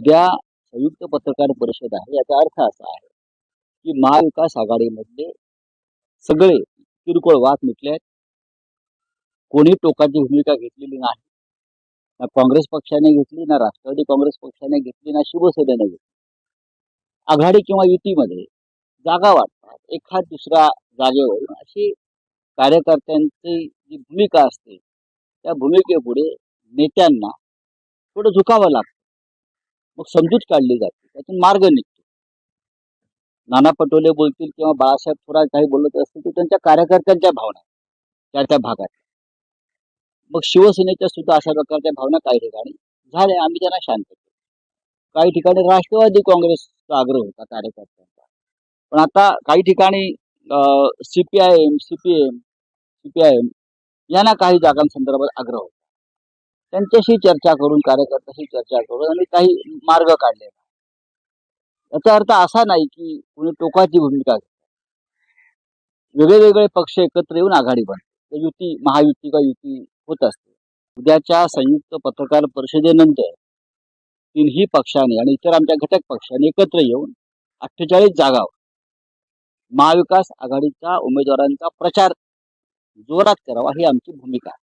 उद्या संयुक्त पत्रकार परिषद आहे. याचा अर्थ असा आहे की महाविकास आघाडीमधले सगळे किरकोळ वाद मिटले आहेत. कोणी टोकाची भूमिका घेतलेली नाही. ना काँग्रेस पक्षाने घेतली ना राष्ट्रवादी काँग्रेस पक्षाने घेतली ना शिवसेनेने घेतली. आघाडी किंवा युतीमध्ये जागा वाटतात. एखाद दुसऱ्या जागेवर अशी कार्यकर्त्यांची जी भूमिका असते त्या भूमिकेपुढे नेत्यांना थोडं झुकावं लागतं. मग समजूत काढली जाते. त्यातून मार्ग निघतो. नाना पटोले बोलतील किंवा बाळासाहेब थोरात काही बोलत असतील ते त्यांच्या कार्यकर्त्यांच्या भावना त्या त्या भागात. मग शिवसेनेच्या सुद्धा अशा प्रकारच्या भावना काही ठिकाणी झाल्या. आम्ही त्यांना शांत केलं. काही ठिकाणी राष्ट्रवादी काँग्रेसचा आग्रह होता कार्यकर्त्यांचा. पण आता काही ठिकाणी सीपीआयएम सीपीएम सीपीआयएम यांना काही जागांसंदर्भात आग्रह होता. त्यांच्याशी चर्चा करून कार्यकर्त्याशी चर्चा करून आणि काही मार्ग काढले. याचा अर्थ असा नाही की कोणी टोकाची भूमिका वेगवेगळे पक्ष एकत्र येऊन आघाडी बनते युती महायुती का युती होत असते. उद्याच्या संयुक्त पत्रकार परिषदेनंतर तीनही पक्षाने आणि इतर आमच्या घटक पक्षाने एकत्र येऊन अठ्ठेचाळीस जागावर महाविकास आघाडीच्या उमेदवारांचा प्रचार जोरात करावा ही आमची भूमिका आहे.